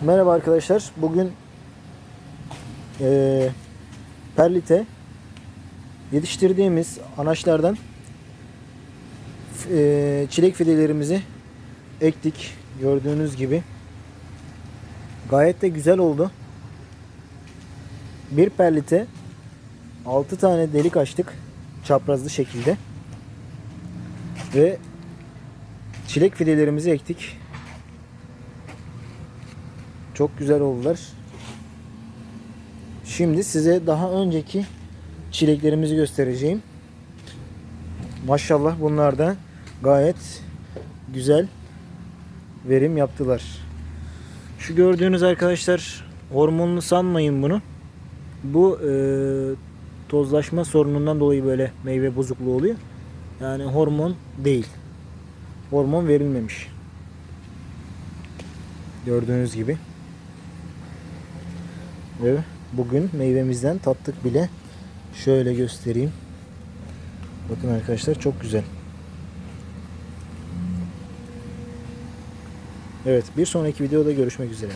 Merhaba arkadaşlar. Bugün eee Perlite yetiştirdiğimiz anaçlardan eee, çilek fidelerimizi ektik. Gördüğünüz gibi. Gayet de güzel oldu. Bir perlite 6 tane delik açtık. Çaprazlı şekilde. Ve çilek fidelerimizi ektik. Çok güzel oldular. Şimdi size daha önceki çileklerimizi göstereceğim. Maşallah bunlar da gayet güzel verim yaptılar. Şu gördüğünüz arkadaşlar hormonlu sanmayın bunu. Bu e, tozlaşma sorunundan dolayı böyle meyve bozukluğu oluyor. Yani hormon değil. Hormon verilmemiş. Gördüğünüz gibi. Ve bugün meyvemizden tattık bile. Şöyle göstereyim. Bakın arkadaşlar çok güzel. Evet bir sonraki videoda görüşmek üzere.